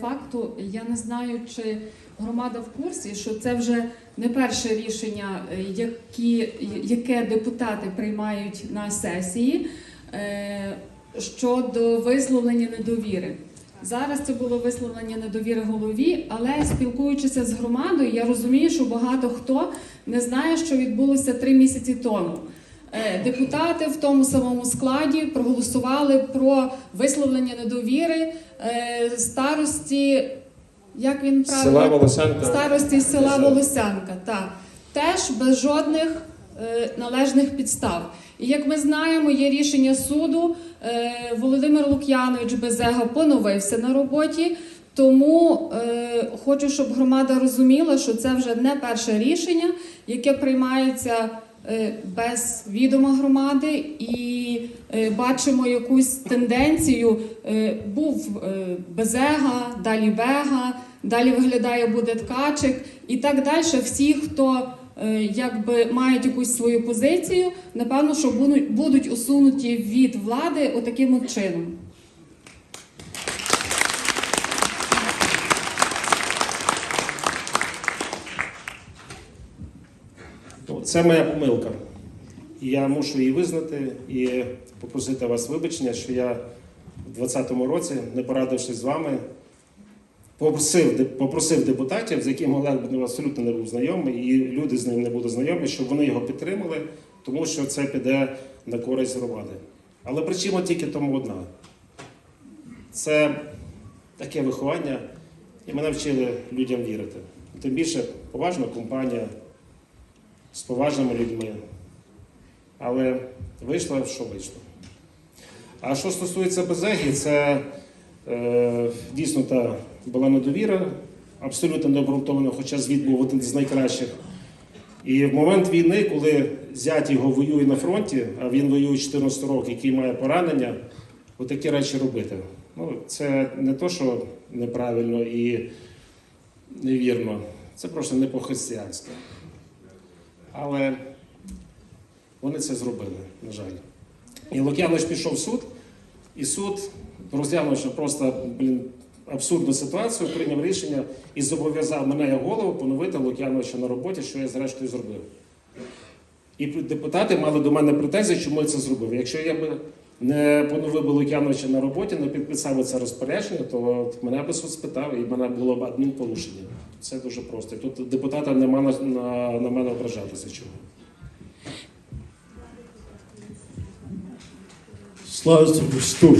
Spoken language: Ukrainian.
Факту я не знаю, чи громада в курсі, що це вже не перше рішення, е, які, яке депутати приймають на сесії е, щодо висловлення недовіри. Зараз це було висловлення недовіри голові, але спілкуючися з громадою, я розумію, що багато хто не знає, що відбулося три місяці тому. Е, Депутати в тому самому складі проголосували про висловлення недовіри е, старості, як він правильно Села Волосянка. старості села Волосянка. Так теж без жодних е, належних підстав. І як ми знаємо, є рішення суду. Е, Володимир Лук'янович Безега поновився на роботі. Тому е, хочу, щоб громада розуміла, що це вже не перше рішення, яке приймається без відома громади, і е, бачимо якусь тенденцію. Е, був е, Безега, далі Бега, далі виглядає буде Ткачик і так далі. Всі, хто е, якби мають якусь свою позицію, напевно, що будуть усунуті від влади отаким от чином. Це моя помилка. І я мушу її визнати і попросити вас вибачення, що я в 2020 році, не порадившись з вами, попросив, попросив депутатів, з яким Олег абсолютно не був знайомий, і люди з ним не були знайомі, щоб вони його підтримали, тому що це піде на користь громади. Але причина тільки тому одна. Це таке виховання, і мене вчили людям вірити. Тим більше поважна компанія з поважними людьми. Але вийшло, що вийшло. А що стосується Безегі, це е, дійсно та була недовіра, абсолютно необґрунтована, хоча звіт був один з найкращих. І в момент війни, коли зять його воює на фронті, а він воює 14 років, який має поранення, отакі речі робити. Ну, це не то, що неправильно і невірно, це просто не по-християнськи. Але вони це зробили, на жаль. І Лук'янович пішов в суд, і суд, розглянувши просто блін, абсурдну ситуацію, прийняв рішення і зобов'язав мене як голову поновити Лук'яновича на роботі, що я зрештою зробив. І депутати мали до мене претензії, чому я це зробив. Якщо я би не поновив Лук'яновича на роботі, не підписав це розпорядження, то мене би суд спитав і мене було б адмінпорушення. Це дуже просто. Тут депутата нема на, на, на мене ображатися чого. Слава Христу!